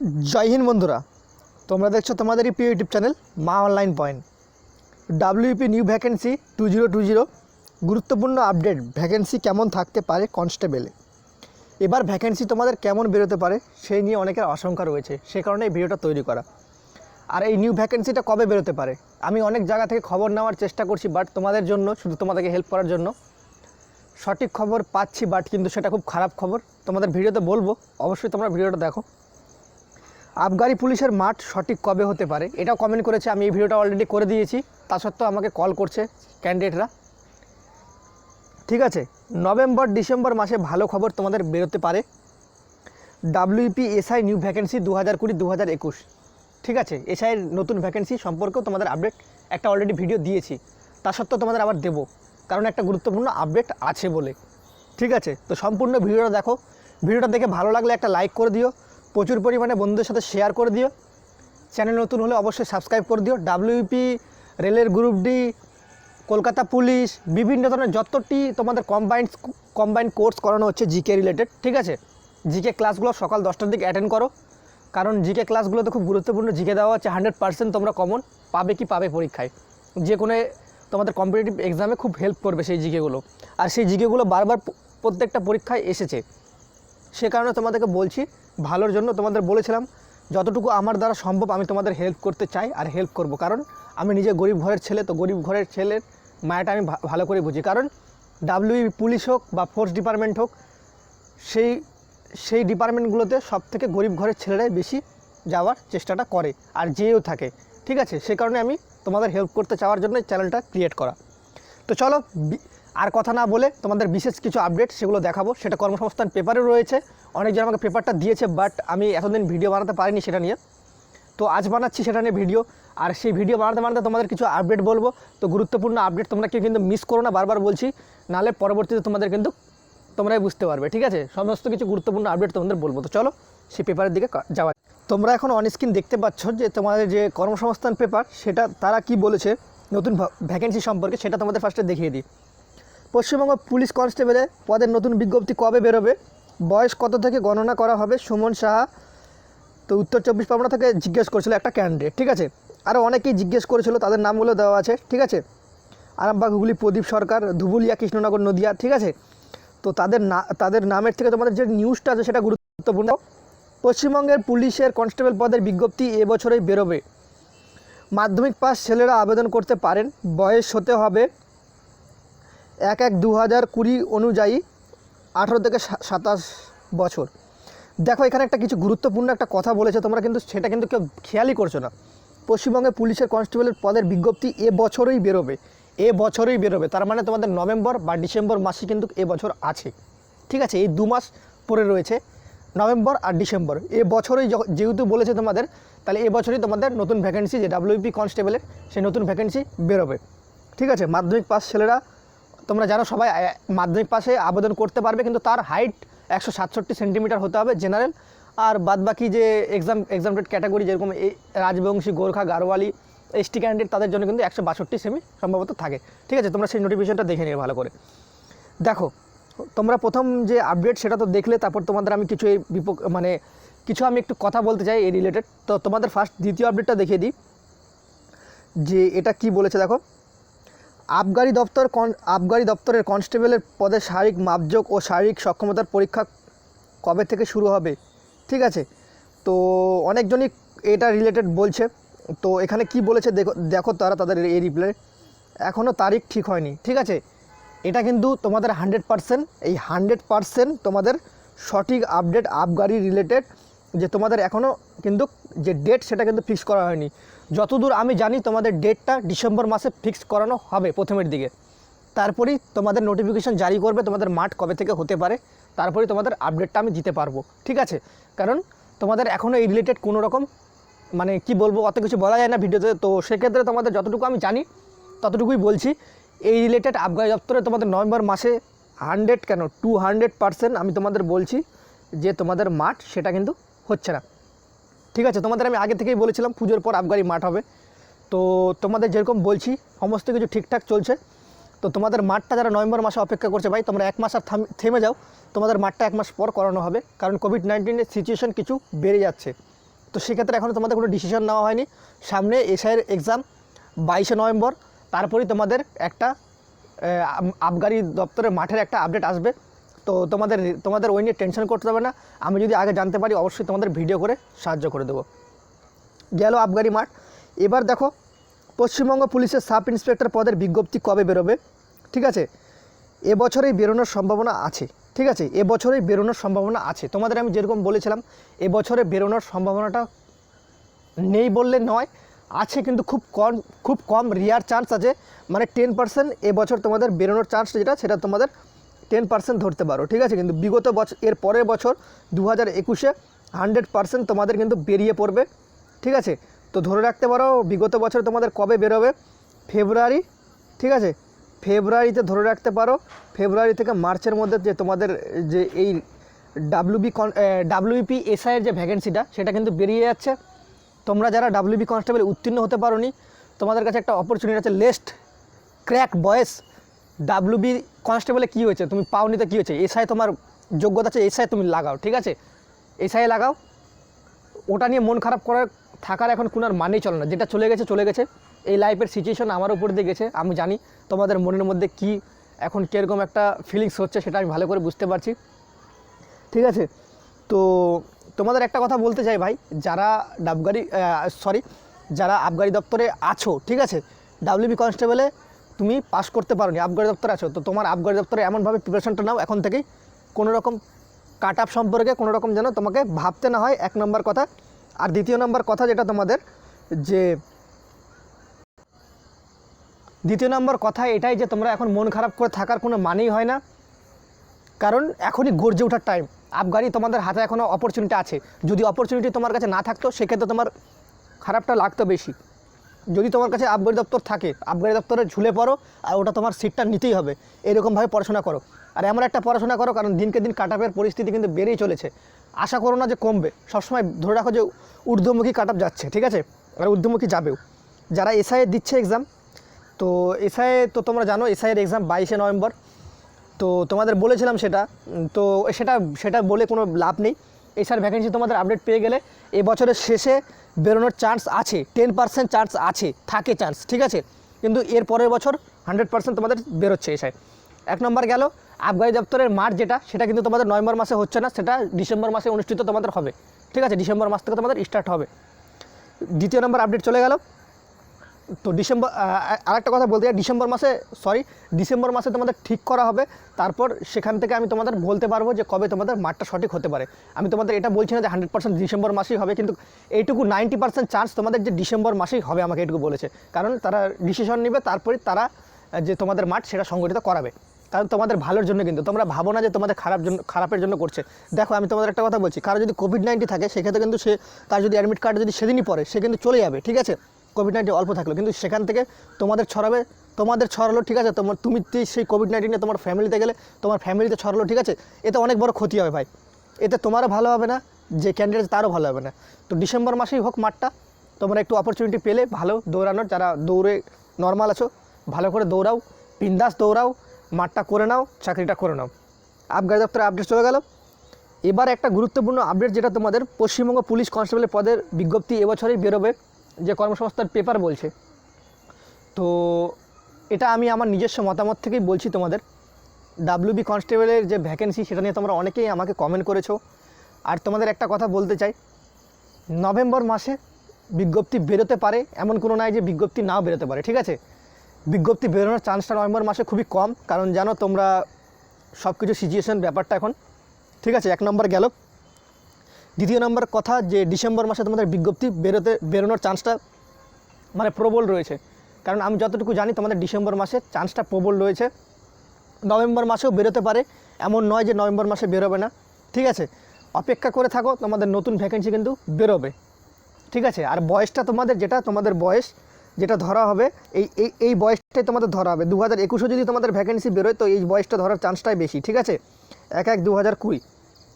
জয় হিন্দ বন্ধুরা, তোমরা দেখছ তোমাদেরই প্রিয় YouTube channel Maa online point. WP new vacancy two zero two zero, গুরুত্বপূর্ণ আপডেট, ভ্যাকেন্সি কেমন থাকতে পারে কনস্টেবলে। এবার ভ্যাকেন্সি তোমাদের কেমন বেরোতে পারে সেই নিয়ে অনেকের আশঙ্কা রয়েছে, সে কারণে এই ভিডিওটা তৈরি করা। আর এই নিউ ভ্যাকেন্সিটা কবে বেরোতে পারে? আমি অনেক জায়গা থেকে খবর নেওয়ার চেষ্টা করছি, বাট তোমাদের জন্য, শুধু তোমাদেরকে হেল্প করার জন্য, সঠিক খবর পাচ্ছি, বাট কিন্তু সেটা খুব খারাপ খবর। তোমাদের ভিডিওতে বলব, অবশ্যই তোমরা ভিডিওটা দেখো। আবগারি পুলিশের মাঠ সঠিক কবে হতে পারে এটাও কমেন্ট করেছে, আমি এই ভিডিওটা অলরেডি করে দিয়েছি, তা সত্ত্বেও আমাকে কল করছে ক্যান্ডিডেটরা ঠিক আছে, নভেম্বর, ডিসেম্বর মাসে ভালো খবর তোমাদের বেরোতে পারে। ডাব্লিউপি এসআই নিউ ভ্যাকেন্সি দু হাজার কুড়ি, দু হাজার একুশ। ঠিক আছে এসআইয়ের নতুন ভ্যাকেন্সি সম্পর্কেও তোমাদের আপডেট একটা অলরেডি ভিডিও দিয়েছি। তা সত্ত্বেও তোমাদের আবার দেবো, কারণ একটা গুরুত্বপূর্ণ আপডেট আছে বলে। ঠিক আছে, তো সম্পূর্ণ ভিডিওটা দেখো, ভিডিওটা দেখে ভালো লাগলে একটা লাইক করে দিও প্রচুর পরিমাণে বন্ধুদের সাথে শেয়ার করে দিও। চ্যানেল নতুন হলে অবশ্যই সাবস্ক্রাইব করে দিও। ডাব্লিউপি রেলের গ্রুপ ডি কলকাতা পুলিশ, বিভিন্ন ধরনের যতটি তোমাদের কম্বাইন্ড কম্বাইন্ড কোর্স করানো হচ্ছে জিকে রিলেটেড ঠিক আছে? জিকে ক্লাসগুলো সকাল দশটার দিকে অ্যাটেন্ড করো। কারণ জিকে ক্লাসগুলোতে খুব গুরুত্বপূর্ণ জিকে দেওয়া হচ্ছে হান্ড্রেড পার্সেন্ট তোমরা কমন পাবে কি পাবে পরীক্ষায়। যে কোনো তোমাদের কম্পিটিটিভ এক্সামে খুব হেল্প করবে সেই জিকেগুলো আর সেই জিকেগুলো বারবার প্রত্যেকটা পরীক্ষায় এসেছে। সে কারণে তোমাদেরকে বলছি, ভালোর জন্য তোমাদের বলেছিলাম, যতটুকু আমার দ্বারা সম্ভব আমি তোমাদের হেল্প করতে চাই আর হেল্প করব। কারণ আমি নিজে গরিব ঘরের ছেলে, তো গরিব ঘরের ছেলের মায়াটা আমি ভালো করে বুঝি। কারণ ডাব্লিউ পুলিশ হোক বা ফোর্স ডিপার্টমেন্ট হোক, সেই সেই ডিপার্টমেন্টগুলোতে সব থেকে গরিব ঘরের ছেলেরাই বেশি যাওয়ার চেষ্টাটা করে আর যেও থাকে। ঠিক আছে? সে কারণে আমি তোমাদের হেল্প করতে চাওয়ার জন্য চ্যানেলটা ক্রিয়েট করা। তো চলো আর কথা না বলে তোমাদের বিশেষ কিছু আপডেট সেগুলো দেখাবো। সেটা কর্মসংস্থান পেপারে রয়েছে। অনেকজন আমাকে পেপারটা দিয়েছে বাট আমি এতদিন ভিডিও বানাতে পারিনি সেটা নিয়ে। তো আজ বানাচ্ছি সেটা নিয়ে ভিডিও আর সেই ভিডিও বানাতে বানাতে তোমাদের কিছু আপডেট বলব। তো গুরুত্বপূর্ণ আপডেট তোমরা কেউ কিন্তু মিস করো না, বারবার বলছি। নাহলে পরবর্তীতে তোমাদের কিন্তু তোমরাই বুঝতে পারবে, ঠিক আছে? সমস্ত কিছু গুরুত্বপূর্ণ আপডেট তোমাদের বলব। তো চলো, সেই পেপারের দিকে যাওয়া তোমরা এখন অন স্ক্রিন দেখতে পাচ্ছ যে তোমাদের যে কর্মসংস্থান পেপার সেটা তারা কি বলেছে, নতুন ভ্যাকেন্সি সম্পর্কে সেটা তোমাদের ফার্স্টে দেখিয়ে দিই। পশ্চিমবঙ্গ পুলিশ কনস্টেবলে পদের নতুন বিজ্ঞপ্তি কবে বেরোবে? বয়স কত থেকে গণনা করা হবে? সুমন সাহা তো উত্তর চব্বিশ পরগনা থেকে জিজ্ঞেস করেছিল একটা ক্যান্ডিডেট ঠিক আছে? আরও অনেকেই জিজ্ঞেস করেছিল, তাদের নামগুলো দেওয়া আছে, ঠিক আছে? আরামবাগ, হুগলি, প্রদীপ সরকার, ধুবুলিয়া, কৃষ্ণনগর, নদিয়া, ঠিক আছে? তো তাদের না, তাদের নামের থেকে তোমাদের যে নিউজটা আছে সেটা গুরুত্বপূর্ণ। পশ্চিমবঙ্গের পুলিশের কনস্টেবল পদের বিজ্ঞপ্তি এবছরেই বেরোবে। মাধ্যমিক পাস ছেলেরা আবেদন করতে পারেন, বয়স হতে হবে এক এক দু হাজার কুড়ি অনুযায়ী আঠেরো থেকে সাতাশ বছর। দেখো, এখানে একটা কিছু গুরুত্বপূর্ণ একটা কথা বলেছে, তোমরা কিন্তু সেটা কিন্তু কেউ খেয়ালই করছ না। পশ্চিমবঙ্গে পুলিশের কনস্টেবলের পদের বিজ্ঞপ্তি এ বছরই বেরোবে, এ বছরই বেরোবে। তার মানে তোমাদের নভেম্বর বা ডিসেম্বর মাসে কিন্তু এ বছর আছে। ঠিক আছে, এই দু মাস পরে রয়েছে, নভেম্বর আর ডিসেম্বর। এ বছরই যেহেতু বলেছে তোমাদের, তাহলে এ বছরই তোমাদের নতুন ভ্যাকেন্সি যে ডাব্লিউপি কনস্টেবলের, সেই নতুন ভ্যাকেন্সি বেরোবে। ঠিক আছে, মাধ্যমিক পাস ছেলেরা তোমরা জানো সবাই মাধ্যমিক পাশে আবেদন করতে পারবে, কিন্তু তার হাইট একশো সাতষট্টি সেন্টিমিটার হতে হবে জেনারেল আর বাদবাকি যে এক্সাম এক্সামটেড ক্যাটাগরি যেরকম এই রাজবংশী, গোর্খা, গারোয়ালি এসটি ক্যান্ডিডেট তাদের জন্য কিন্তু একশো বাষট্টি সেমি সম্ভবত থাকে। ঠিক আছে, তোমরা সেই নোটিফিকেশনটা দেখে নিও ভালো করে। দেখো, তোমরা প্রথম যে আপডেট সেটা তো দেখলে, তারপর তোমাদের আমি কিছু এই মানে কিছু আমি একটু কথা বলতে চাই এই রিলেটেড তো তোমাদের ফার্স্ট দ্বিতীয় আপডেটটা দেখিয়ে দিই। যে এটা কি বলেছে দেখো আবগারি দপ্তর কন আবগারি দপ্তরের কনস্টেবলের পদে শারীরিক মাপযোগ ও শারীরিক সক্ষমতার পরীক্ষা কবে থেকে শুরু হবে? ঠিক আছে? তো অনেকজনই এটা রিলেটেড বলছে। তো এখানে কি বলেছে দেখো দেখো তারা তাদের এই রিপ্লাই এখনও তারিখ ঠিক হয়নি। ঠিক আছে? এটা কিন্তু তোমাদের হান্ড্রেড পারসেন্ট এই হান্ড্রেড পারসেন্ট তোমাদের সঠিক আপডেট আবগারি রিলেটেড যে তোমাদের এখনও কিন্তু যে ডেট সেটা কিন্তু ফিক্স করা হয়নি। যতদূর আমি জানি, তোমাদের ডেটটা ডিসেম্বর মাসে ফিক্স করানো হবে প্রথমের দিকে। তারপরেই তোমাদের নোটিফিকেশন জারি করবে, তোমাদের মাঠ কবে থেকে হতে পারে, তারপরেই তোমাদের আপডেটটা আমি দিতে পারব। ঠিক আছে? কারণ তোমাদের এখনও এই রিলেটেড কোনো রকম মানে কি বলব, অত কিছু বলা যায় না ভিডিওতে, তো সেক্ষেত্রে তোমাদের যতটুকু আমি জানি, ততটুকুই বলছি। এই রিলেটেড আবগারি দপ্তরে তোমাদের নভেম্বর মাসে হান্ড্রেড কেন টু হান্ড্রেড পারসেন্ট আমি তোমাদের বলছি যে তোমাদের মাঠ সেটা কিন্তু হচ্ছে না। ঠিক আছে, তোমাদের আমি আগে থেকেই বলেছিলাম পুজোর পর আবগারি মাঠ হবে। তো তোমাদের যেরকম বলছি, সমস্ত কিছু ঠিকঠাক চলছে। তো তোমাদের মাঠটা যারা নভেম্বর মাসে অপেক্ষা করছে, ভাই, তোমরা এক মাস আর থাম- যাও। তোমাদের মাঠটা এক মাস পর করানো হবে, কারণ কোভিড নাইন্টিনের সিচুয়েশন কিছু বেড়ে যাচ্ছে। তো সেক্ষেত্রে এখনও তোমাদের কোনো ডিসিশন নেওয়া হয়নি। সামনে এসআইয়ের এক্সাম বাইশে নভেম্বর। তারপরেই তোমাদের একটা আবগারি দপ্তরের মাঠের একটা আপডেট আসবে। তো তোমাদের তোমাদের ওই নিয়ে টেনশন করতে হবে না। আমি যদি আগে জানতে পারি, অবশ্যই তোমাদের ভিডিও করে সাহায্য করে দেবো। গেল আবগারি মাঠ। এবার দেখো, পশ্চিমবঙ্গ পুলিশের সাব ইন্সপেক্টর পদের বিজ্ঞপ্তি কবে বেরোবে? ঠিক আছে? এবছরেই বেরোনোর সম্ভাবনা আছে। ঠিক আছে? এবছরেই বেরোনোর সম্ভাবনা আছে। তোমাদের আমি যেরকম বলেছিলাম, এবছরে বেরোনোর সম্ভাবনাটা নেই বললে নয়। আছে কিন্তু খুব কম খুব কম রিয়ার চান্স আছে। মানে টেন পার্সেন্ট এবছর তোমাদের বেরোনোর চান্স যেটা, সেটা তোমাদের টেন পার্সেন্ট ধরতে পারো, ঠিক আছে? কিন্তু বিগত বছর এর পরের বছর দু হাজার একুশে হান্ড্রেড পার্সেন্ট তোমাদের কিন্তু বেরিয়ে পড়বে, ঠিক আছে? তো ধরে রাখতে পারো, বিগত বছর তোমাদের কবে বেরোবে? ফেব্রুয়ারি, ঠিক আছে? ফেব্রুয়ারিতে ধরে রাখতে পারো, ফেব্রুয়ারি থেকে মার্চের মধ্যে যে তোমাদের যে এই ডাব্লিউবি কন ডাব্লিউপি এসআইয়ের যে ভ্যাকেন্সিটা সেটা কিন্তু বেরিয়ে যাচ্ছে। তোমরা যারা ডাব্লিউবি কনস্টেবল উত্তীর্ণ হতে পারোনি, তোমাদের কাছে একটা অপরচুনিটি আছে লেস্ট ক্র্যাক বয়েস ডাব্লিউবি কনস্টেবলে কী হয়েছে? তুমি পাওনি তো কী হয়েছে? এসআই তোমার যোগ্যতা আছে এসআই তুমি লাগাও, ঠিক আছে? এসআই লাগাও। ওটা নিয়ে মন খারাপ করার থাকার এখন কোনো আর মানেই চলে না। যেটা চলে গেছে চলে গেছে। এই লাইফের সিচুয়েশন আমার উপর দিয়ে গেছে, আমি জানি তোমাদের মনের মধ্যে কি, এখন কীরকম একটা ফিলিংস হচ্ছে সেটা আমি ভালো করে বুঝতে পারছি। ঠিক আছে? তো তোমাদের একটা কথা বলতে চাই ভাই, যারা ডাবগারি সরি যারা আবগারি দপ্তরে আছো, ঠিক আছে? ডাব্লিউবি কনস্টেবলে তুমি পাস করতে পারোনি আবগারি দপ্তরে আছো, তো তোমার আবগারি দপ্তরে এমনভাবে প্রিপারেশনটা নাও, এখন থেকেই কোনো রকম কাট আপ সম্পর্কে কোনো রকম যেন তোমাকে ভাবতে না হয়, এক নম্বর কথা। আর দ্বিতীয় নম্বর কথা যেটা তোমাদের, যে দ্বিতীয় নম্বর কথা এটাই যে তোমরা এখন মন খারাপ করে থাকার কোনো মানেই হয় না। কারণ এখনই গর্জে ওঠার টাইম আবগারি তোমাদের হাতে এখনও অপরচুনিটি আছে। যদি অপরচুনিটি তোমার কাছে না থাকতো, সেক্ষেত্রে তোমার খারাপটা লাগতো বেশি। যদি তোমার কাছে আবগারি দপ্তর থাকে আবগারি দপ্তরে ঝুলে পড়ো আর ওটা তোমার সিটটা নিতেই হবে। এরকমভাবে পড়াশোনা করো। আর এমন একটা পড়াশোনা করো, কারণ দিনকে দিন কাটাপের পরিস্থিতি কিন্তু বেড়েই চলেছে। আশা করো না যে কমবে। সবসময় ধরে রাখো যে ঊর্ধ্বমুখী কাটাপ যাচ্ছে, ঠিক আছে? আর ঊর্ধ্বমুখী যাবেও। যারা এসআই দিচ্ছে এক্সাম তো এসআই তো তোমরা জানো এসআইয়ের এক্সাম বাইশে নভেম্বর। তো তোমাদের বলেছিলাম সেটা তো সেটা সেটা বলে কোনো লাভ নেই। এসআর ভ্যাকেন্সি তোমাদের আপডেট পেয়ে গেলে এবছরের বছরের শেষে বেরোনোর চান্স আছে টেন পার্সেন্ট চান্স আছে, থাকে চান্স ঠিক আছে? কিন্তু এর পরের বছর হান্ড্রেড পার্সেন্ট তোমাদের বেরোচ্ছে এসআই এক নম্বর গেল, আবগারি দপ্তরের মাঠ যেটা, সেটা কিন্তু তোমাদের নভেম্বর মাসে হচ্ছে না, সেটা ডিসেম্বর মাসে অনুষ্ঠিত তোমাদের হবে, ঠিক আছে? ডিসেম্বর মাস থেকে তোমাদের স্টার্ট হবে। দ্বিতীয় নম্বর আপডেট চলে গেল তো ডিসেম্বর আরেকটা কথা বলতে চাই, ডিসেম্বর মাসে সরি ডিসেম্বর মাসে তোমাদের ঠিক করা হবে, তারপর সেখান থেকে আমি তোমাদের বলতে পারব যে কবে তোমাদের মাঠটা সঠিক হতে পারে। আমি তোমাদের এটা বলছি না যে হান্ড্রেড পার্সেন্ট ডিসেম্বর মাসেই হবে, কিন্তু এইটুকু নাইনটি পার্সেন্ট চান্স তোমাদের যে ডিসেম্বর মাসেই হবে আমাকে এটুকু বলেছে। কারণ তারা ডিসিশন নেবে, তারপরে তারা যে তোমাদের মাঠ সেটা সংগঠিত করাবে। কারণ তোমাদের ভালোর জন্য কিন্তু, তোমরা ভাবো না যে তোমাদের খারাপ জন্য, খারাপের জন্য করছে। দেখো, আমি তোমাদের একটা কথা বলছি, কারও যদি কোভিড নাইন্টি থাকে, সেক্ষেত্রে কিন্তু সে, তার যদি অ্যাডমিট কার্ড যদি সেদিনই পড়ে, সে কিন্তু চলে যাবে, ঠিক আছে? কোভিড নাইন্টিন অল্প থাকল। কিন্তু সেখান থেকে তোমাদের ছড়াবে, তোমাদের ছড়ালো, ঠিক আছে? তোমার, তুমি সেই কোভিড নাইন্টিনে তোমার ফ্যামিলিতে গেলে তোমার ফ্যামিলিতে ছড়ালো, ঠিক আছে? এতে অনেক বড় ক্ষতি হবে ভাই। এতে তোমারও ভালো হবে না, যে ক্যান্ডিডেট তারও ভালো হবে না। তো ডিসেম্বর মাসেই হোক মাঠটা, তোমরা একটু অপরচুনিটি পেলে, ভালো দৌড়ানোর, যারা দৌড়ে নর্মাল আছো, ভালো করে দৌড়াও, বিন্দাস দৌড়াও, মাঠটা করে নাও, চাকরিটা করে নাও। আবগারি দপ্তরে আপডেট চলে গেল। এবার একটা গুরুত্বপূর্ণ আপডেট যেটা তোমাদের পশ্চিমবঙ্গ পুলিশ কনস্টেবলের পদের বিজ্ঞপ্তি এবছরেই বেরোবে। যে কর্মসংস্থার পেপার বলছে। তো এটা আমি আমার নিজস্ব মতামত থেকেই বলছি তোমাদের। ডাব্লিউবি কনস্টেবলের যে ভ্যাকেন্সি সেটা নিয়ে তোমরা অনেকেই আমাকে কমেন্ট করেছ। আর তোমাদের একটা কথা বলতে চাই, নভেম্বর মাসে বিজ্ঞপ্তি বেরোতে পারে, এমন কোনো নাই যে বিজ্ঞপ্তি নাও বেরোতে পারে, ঠিক আছে? বিজ্ঞপ্তি বেরোনোর চান্সটা নভেম্বর মাসে খুবই কম, কারণ জানো তোমরা সব কিছু সিচুয়েশন ব্যাপারটা এখন, ঠিক আছে? এক নম্বর গেল দ্বিতীয় নম্বর কথা যে ডিসেম্বর মাসে তোমাদের বিজ্ঞপ্তি বেরোতে বেরোনোর চান্সটা মানে প্রবল রয়েছে। কারণ আমি যতটুকু জানি তোমাদের ডিসেম্বর মাসে চান্সটা প্রবল রয়েছে। নভেম্বর মাসেও বেরোতে পারে, এমন নয় যে নভেম্বর মাসে বেরোবে না। ঠিক আছে? অপেক্ষা করে থাকো, তোমাদের নতুন ভ্যাকেন্সি কিন্তু বেরোবে। ঠিক আছে? আর বয়সটা তোমাদের যেটা, তোমাদের বয়স যেটা ধরা হবে, এই এই এই বয়সটাই তোমাদের ধরা হবে। দু হাজার যদি তোমাদের ভ্যাকেন্সি বেরোয়, তো এই বয়সটা ধরার চান্সটাই বেশি। ঠিক আছে? এক এক দু হাজার কুড়ি।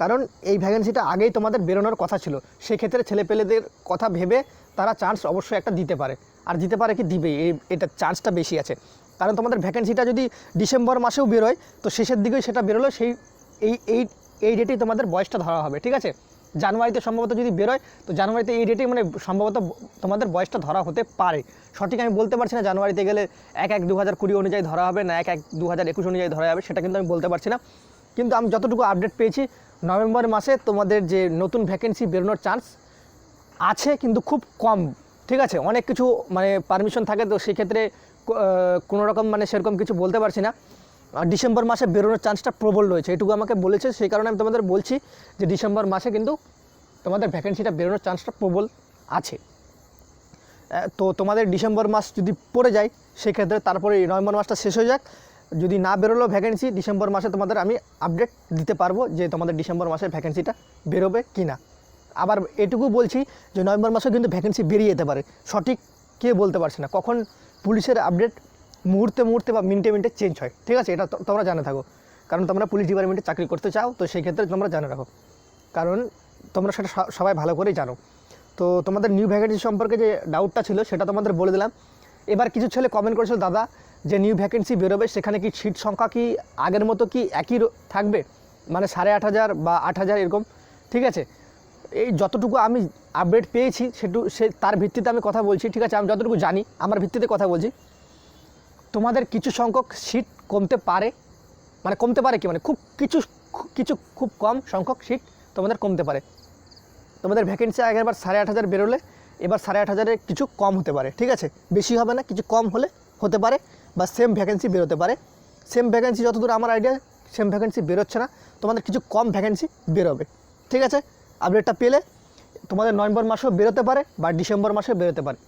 কারণ এই ভ্যাকেন্সিটা আগেই তোমাদের বেরোনোর কথা ছিল। সেক্ষেত্রে ছেলেপেলেদের কথা ভেবে তারা চান্স অবশ্যই একটা দিতে পারে। আর দিতে পারে কি? দিবে এই, এটা চান্সটা বেশি আছে। কারণ তোমাদের ভ্যাকেন্সিটা যদি ডিসেম্বর মাসেও বেরোয়, তো শেষের দিকেই সেটা বেরোলো সেই, এই এই এই ডেটেই তোমাদের বয়সটা ধরা হবে, ঠিক আছে? জানুয়ারিতে সম্ভবত যদি বেরোয়, তো জানুয়ারিতে এই ডেটেই মানে সম্ভবত তোমাদের বয়সটা ধরা হতে পারে। সঠিক আমি বলতে পারছি না জানুয়ারিতে গেলে এক এক দু হাজার কুড়ি অনুযায়ী ধরা হবে, না এক এক দু হাজার একুশ অনুযায়ী ধরা হবে সেটা কিন্তু আমি বলতে পারছি না। কিন্তু আমি যতটুকু আপডেট পেয়েছি, নভেম্বর মাসে তোমাদের যে নতুন ভ্যাকেন্সি বেরোনোর চান্স আছে কিন্তু খুব কম, ঠিক আছে? অনেক কিছু মানে পারমিশন থাকে, তো সেক্ষেত্রে কোনো রকম মানে সেরকম কিছু বলতে পারছি না। ডিসেম্বর মাসে বেরোনোর চান্সটা প্রবল রয়েছে, এটুকু আমাকে বলেছে, সেই কারণে আমি তোমাদের বলছি যে ডিসেম্বর মাসে কিন্তু তোমাদের ভ্যাকেন্সিটা বেরোনোর চান্সটা প্রবল আছে। তো তোমাদের ডিসেম্বর মাস যদি পড়ে যায়, সেক্ষেত্রে তারপরে নভেম্বর মাসটা শেষ হয়ে যাক। যদি না বেরোলো ভ্যাকেন্সি ডিসেম্বর মাসে তোমাদের আমি আপডেট দিতে পারব যে তোমাদের ডিসেম্বর মাসের ভ্যাকেন্সিটা বেরোবে কি না আবার এটুকু বলছি যে নভেম্বর মাসেও কিন্তু ভ্যাকেন্সি বেরিয়ে যেতে পারে। সঠিক কে বলতে পারছে না। কখন পুলিশের আপডেট মুহূর্তে মুহূর্তে বা মিনিটে মিনিটে চেঞ্জ হয়। ঠিক আছে? এটা তোমরা জানে থাকো। কারণ তোমরা পুলিশ ডিপার্টমেন্টে চাকরি করতে চাও, তো সেই ক্ষেত্রে তোমরা জানে রাখো। কারণ তোমরা সেটা সবাই ভালো করেই জানো। তো তোমাদের নিউ ভ্যাকেন্সি সম্পর্কে যে ডাউটটা ছিল, সেটা তোমাদের বলে দিলাম। এবার কিছু ছেলে কমেন্ট করেছিল, দাদা, যে নিউ ভ্যাকেন্সি বেরোবে, সেখানে কি সিট সংখ্যা কি আগের মতো কি একই থাকবে? মানে সাড়ে আট হাজার বা আট হাজার এরকম, ঠিক আছে? এই যতটুকু আমি আপডেট পেয়েছি, সেটু সে তার ভিত্তিতে আমি কথা বলছি, ঠিক আছে? আমি যতটুকু জানি, আমার ভিত্তিতে কথা বলছি। তোমাদের কিছু সংখ্যক সিট কমতে পারে? মানে কমতে পারে কি? মানে খুব কিছু কিছু খুব কম সংখ্যক সিট তোমাদের কমতে পারে। তোমাদের ভ্যাকেন্সি আগেরবার সাড়ে আট হাজার বেরোলে এবার সাড়ে আট হাজারের কিছু কম হতে পারে, ঠিক আছে? বেশি হবে না, কিছু কম হলে হতে পারে বা সেম ভ্যাকেন্সি বেরোতে পারে। সেম ভ্যাকেন্সি যতদূর আমার আইডিয়া সেম ভ্যাকেন্সি বেরোচ্ছে না, তোমাদের কিছু কম ভ্যাকেন্সি বেরোবে, ঠিক আছে? আপডেটটা পেলে তোমাদের নভেম্বর মাসেও বেরোতে পারে বা ডিসেম্বর মাসেও বেরোতে পারে।